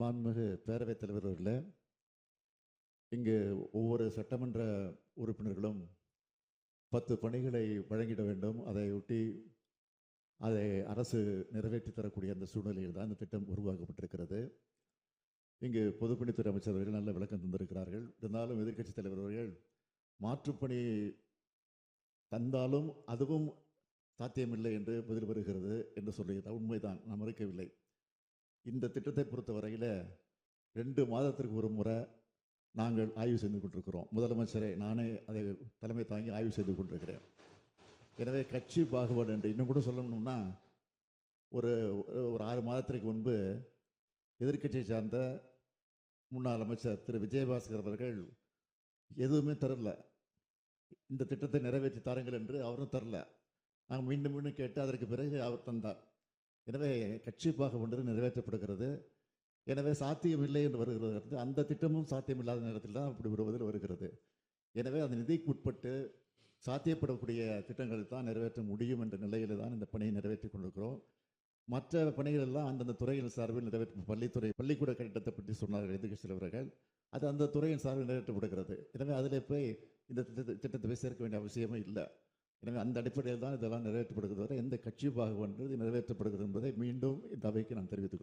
மாண்புமிகு பேரவைத் தலைவர் அவர்களே இங்கு ஒவ்வொரு சட்டமன்ற உறுப்பினர்களும் பத்து பணிகளை வழங்கிட வேண்டும். அதையொட்டி அதை அரசு நிறைவேற்றி தரக்கூடிய அந்த சூழ்நிலையில் தான் இந்த திட்டம் உருவாக்கப்பட்டிருக்கிறது. இங்கு பொதுப்பணித்துறை அமைச்சர் அவர்கள் நல்ல விளக்கம் தந்திருக்கிறார்கள். இருந்தாலும் எதிர்க்கட்சித் தலைவர் அவர்கள் மாற்றுப்பணி தந்தாலும் அதுவும் சாத்தியமில்லை என்று பதில் வருகிறது என்று சொல்லுகிறார் உண்மைதான். நான் மறுக்கவில்லை. இந்த திட்டத்தை பொறுத்தவரையில் ரெண்டு மாதத்திற்கு ஒரு முறை நாங்கள் ஆய்வு செய்து கொண்டிருக்கிறோம். முதலமைச்சரை நானே அதை தலைமை தாங்கி ஆய்வு செய்து கொண்டிருக்கிறேன். எனவே கட்சி பாகுபாடு என்று இன்னும் கூட சொல்லணும்னா ஒரு ஒரு ஆறு மாதத்திற்கு முன்பு எதிர்க்கட்சியை சார்ந்த முன்னாள் அமைச்சர் திரு. விஜயபாஸ்கர் அவர்கள் எதுவுமே தரல. இந்த திட்டத்தை நிறைவேற்றி தாருங்கள் என்று அவரும் தரல. நாங்கள் மீண்டும் மீண்டும் கேட்டு அதற்கு பிறகு அவர் தந்தார். எனவே கட்சிப்பாக ஒன்று நிறைவேற்றப்படுகிறது. எனவே சாத்தியமில்லை என்று வருகிறது. அந்த திட்டமும் சாத்தியமில்லாத நேரத்தில் தான் அப்படி வருவதில் வருகிறது. எனவே அந்த நிதிக்கு உட்பட்டு சாத்தியப்படக்கூடிய திட்டங்களை தான் நிறைவேற்ற முடியும் என்ற நிலையில் தான் இந்த பணியை நிறைவேற்றி கொண்டிருக்கிறோம். மற்ற பணிகள் எல்லாம் அந்தந்த துறையின் சார்பில் நிறைவேற்றும் பள்ளித்துறை பள்ளிக்கூட கட்டிடத்தை பற்றி சொன்னார்கள் எதிர்க்கட்சி தலைவர்கள். அது அந்த துறையின் சார்பில் நிறைவேற்றப்படுகிறது. எனவே அதில் போய் இந்த திட்டத்தை திட்டத்தை போய் சேர்க்க வேண்டிய அவசியமே இல்லை. எனவே அந்த அடிப்படையில் தான் இதெல்லாம் நிறைவேற்றப்படுகிறது. வரை எந்த கட்சி பாகுபாடு நிறைவேற்றப்படுகிறது என்பதை மீண்டும் இந்த அவைக்கு நான் தெரிவித்துக்